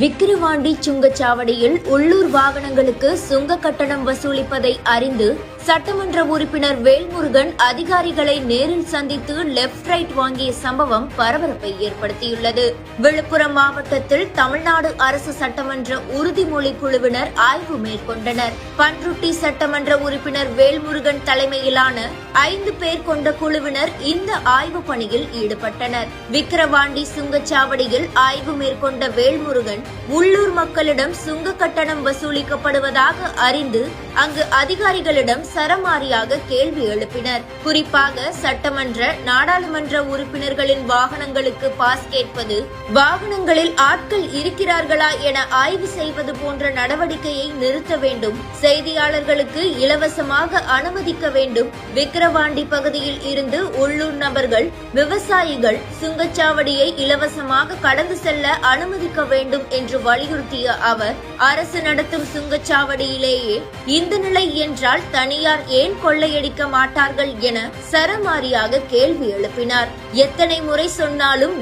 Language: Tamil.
விக்கிரவாண்டி சுங்கச்சாவடியில் உள்ளூர் வாகனங்களுக்கு சுங்க கட்டணம் வசூலிப்பதை அறிந்து சட்டமன்ற உறுப்பினர் வேல்முருகன் அதிகாரிகளை நேரில் சந்தித்து லெப்ட் ரைட் வாங்கிய சம்பவம் பரபரப்பை ஏற்படுத்தியுள்ளது. விழுப்புரம் மாவட்டத்தில் தமிழ்நாடு அரசு சட்டமன்ற உறுதிமொழி குழுவினர் ஆய்வு மேற்கொண்டனர். பன்ருட்டி சட்டமன்ற உறுப்பினர் வேல்முருகன் தலைமையிலான ஐந்து பேர் கொண்ட குழுவினர் இந்த ஆய்வு பணியில் ஈடுபட்டனர். விக்கிரவாண்டி சுங்கச்சாவடியில் ஆய்வு மேற்கொண்ட வேல்முருகன் உள்ளூர் மக்களிடம் சுங்க கட்டணம் வசூலிக்கப்படுவதாக அறிந்து அங்கு அதிகாரிகளிடம் சரமாரியாக கேள்வி எழுப்பினர். குறிப்பாக சட்டமன்ற நாடாளுமன்ற உறுப்பினர்களின் வாகனங்களுக்கு பாஸ் கேட்பது வாகனங்களில் ஆட்கள் இருக்கிறார்களா என ஆய்வு செய்வது போன்ற நடவடிக்கையை நிறுத்த வேண்டும். செய்தியாளர்களுக்கு இலவசமாக அனுமதிக்க வேண்டும். விக்கிரவாண்டி பகுதியில் இருந்து உள்ளூர் நபர்கள் விவசாயிகள் சுங்கச்சாவடியை இலவசமாக கடந்து செல்ல அனுமதிக்க வேண்டும் என்று வலியுறுத்திய அவர் அரசு நடத்தும் சுங்கச்சாவடியிலேயே இந்த நிலை என்றால் தனியார் ஏன் கொள்ளையடிக்க மாட்டார்கள் என சரமாரியாக கேள்வி எழுப்பினார். எத்தனை முறை சொன்னாலும்